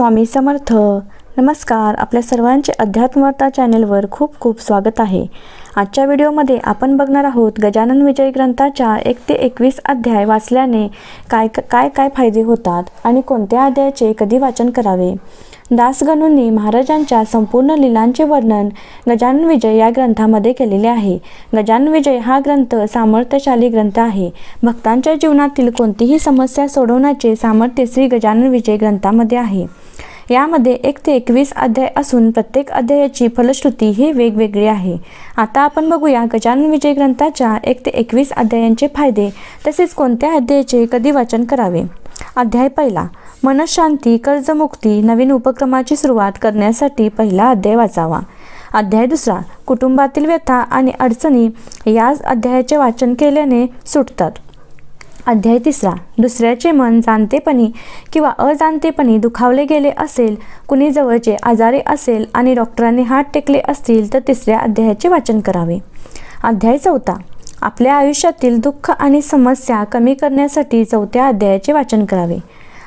स्वामी समर्थ. नमस्कार. आपल्या सर्वांचे अध्यात्मवार्ता चॅनेलवर खूप खूप स्वागत आहे. आजच्या व्हिडिओमध्ये आपण बघणार आहोत गजानन विजय ग्रंथाच्या एक ते एकवीस अध्याय वाचल्याने काय काय काय फायदे होतात आणि कोणत्या अध्यायाचे कधी वाचन करावे? दासगणूंनी महाराजांच्या संपूर्ण लीलांचे वर्णन गजानन विजय या ग्रंथामध्ये केलेले आहे. गजानन विजय हा ग्रंथ सामर्थ्यशाली ग्रंथ आहे. भक्तांच्या जीवनातील कोणतीही समस्या सोडवण्याचे सामर्थ्य श्री गजानन विजय ग्रंथामध्ये आहे. यामध्ये एक ते एकवीस अध्याय असून प्रत्येक अध्यायाची फलश्रुती ही वेगवेगळी आहे. आता आपण बघूया गजानन विजय ग्रंथाच्या एक ते एकवीस अध्यायांचे फायदे तसेच कोणत्या अध्यायाचे कधी वाचन करावे? अध्याय पहिला मनशांती कर्जमुक्ती नवीन उपक्रमाची सुरुवात करण्यासाठी पहिला अध्याय वाचावा. अध्याय दुसरा कुटुंबातील व्यथा आणि अडचणी याच अध्यायाचे वाचन केल्याने सुटतात. अध्याय तिसरा. दुसऱ्याचे मन जाणतेपणी किंवा अजाणतेपणी दुखावले गेले असेल कुणी जवळचे आजारी असेल आणि डॉक्टरांनी हात टेकले असतील तर तिसऱ्या अध्यायाचे वाचन करावे. अध्याय चौथा. आपल्या आयुष्यातील दुःख आणि समस्या कमी करण्यासाठी चौथ्या अध्यायाचे वाचन करावे.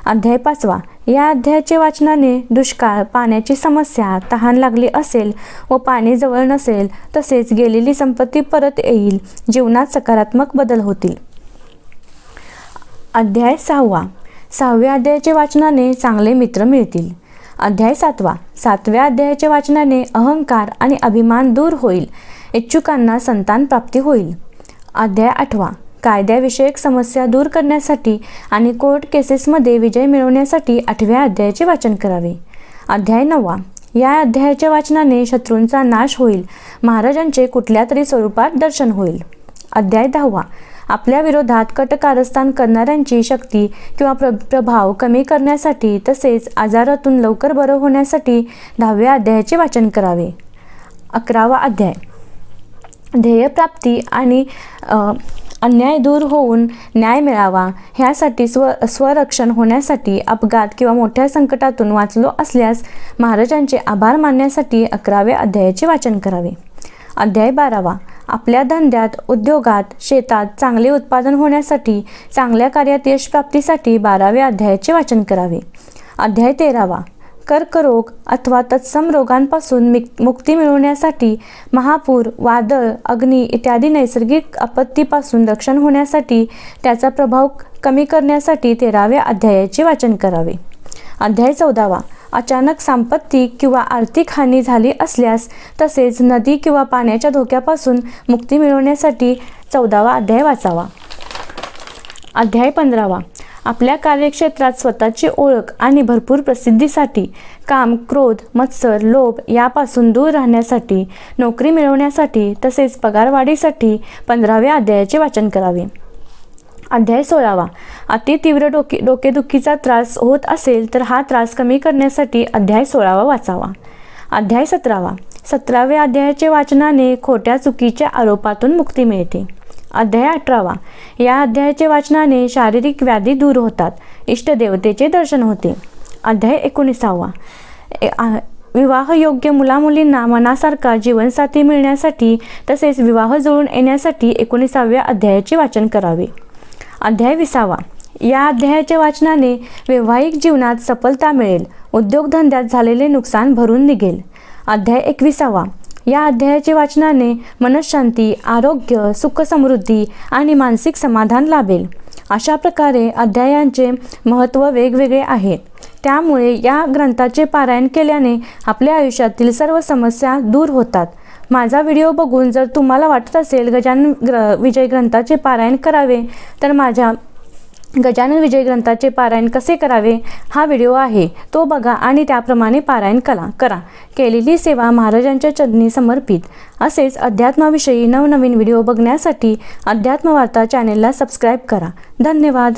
अध्याय पाचवा. या अध्यायाचे वाचनाने दुष्काळ पाण्याची समस्या तहान लागली असेल व पाणी जवळ नसेल तसेच गेलेली संपत्ती परत येईल जीवनात सकारात्मक बदल होतील. अध्याय सहावा. सहाव्या अध्यायाच्या वाचनाने चांगले मित्र मिळतील. अध्याय सातवा. सातव्या अध्यायाच्या वाचनाने अहंकार आणि अभिमान दूर होईल. इच्छुकांना संतान प्राप्ती होईल. अध्याय आठवा. कायद्याविषयक समस्या दूर करण्यासाठी आणि कोर्ट केसेसमध्ये विजय मिळवण्यासाठी आठव्या अध्यायाचे वाचन करावे. अध्याय नववा. या अध्यायाच्या वाचनाने शत्रूंचा नाश होईल. महाराजांचे कुठल्या तरी स्वरूपात दर्शन होईल. अध्याय दहावा. आपल्या विरोधात कटकारस्थान करणाऱ्यांची शक्ती किंवा प्र प्रभाव कमी करण्यासाठी तसेच आजारातून लवकर बरं होण्यासाठी दहाव्या अध्यायाचे वाचन करावे. अकरावा अध्याय. ध्येयप्राप्ती आणि अन्याय दूर होऊन न्याय मिळावा ह्यासाठी स्व स्वरक्षण होण्यासाठी अपघात किंवा मोठ्या संकटातून वाचलो असल्यास महाराजांचे आभार मानण्यासाठी अकराव्या अध्यायाचे वाचन करावे. अध्याय बारावा. आपल्या धंद्यात उद्योगात शेतात चांगले उत्पादन होण्यासाठी चांगल्या कार्यात यश प्राप्तीसाठी बाराव्या अध्यायाचे वाचन करावे. अध्याय तेरावा. कर्करोग अथवा तत्सम रोगांपासून मुक्ती मिळवण्यासाठी महापूर वादळ अग्नी इत्यादी नैसर्गिक आपत्तीपासून रक्षण होण्यासाठी त्याचा प्रभाव कमी करण्यासाठी तेराव्या अध्यायाचे वाचन करावे. अध्याय चौदावा. अचानक संपत्ती किंवा आर्थिक हानी झाली असल्यास तसेच नदी किंवा पाण्याच्या धोक्यापासून मुक्ती मिळवण्यासाठी चौदावा अध्याय वाचावा. अध्याय पंधरावा. आपल्या कार्यक्षेत्रात स्वतःची ओळख आणि भरपूर प्रसिद्धीसाठी काम क्रोध मत्सर लोभ यापासून दूर राहण्यासाठी नोकरी मिळवण्यासाठी तसेच पगारवाढीसाठी पंधराव्या अध्यायाचे वाचन करावे. अध्याय सोळावा. अति तीव्र डोके डोकेदुखीचा त्रास होत असेल तर हा त्रास कमी करण्यासाठी अध्याय सोळावा वाचावा. अध्याय सतरावा. सतराव्या अध्यायाचे वाचनाने खोट्या चुकीच्या आरोपातून मुक्ती मिळते. अध्याय अठरावा. या अध्यायाचे वाचनाने शारीरिक व्याधी दूर होतात. इष्टदेवतेचे दर्शन होते. अध्याय एकोणीसावा. विवाहयोग्य मुलामुलींना मनासारखा जीवनसाथी मिळण्यासाठी तसेच विवाह जुळून येण्यासाठी एकोणीसाव्या अध्यायाचे वाचन करावे. अध्याय विसावा. या अध्यायाच्या वाचनाने वैवाहिक जीवनात सफलता मिळेल उद्योगधंद्यात झालेले नुकसान भरून निघेल. अध्याय एकविसावा. या अध्यायाच्या वाचनाने मनशांती आरोग्य सुखसमृद्धी आणि मानसिक समाधान लाभेल. अशा प्रकारे अध्यायांचे महत्त्व वेगवेगळे आहेत. त्यामुळे या ग्रंथाचे पारायण केल्याने आपल्या आयुष्यातील सर्व समस्या दूर होतात. माझा व्हिडिओ बघून जर तुम्हाला वाटत असेल गजानन ग्र विजय ग्रंथाचे पारायण करावे तर माझ्या गजानन विजय ग्रंथाचे पारायण कसे करावे हा व्हिडिओ आहे. तो बघा आणि त्याप्रमाणे पारायण कला करा. केलेली सेवा महाराजांच्या चरणी समर्पित. असेच अध्यात्माविषयी नवनवीन व्हिडिओ बघण्यासाठी अध्यात्मवार्ता चॅनेलला सबस्क्राईब करा. धन्यवाद.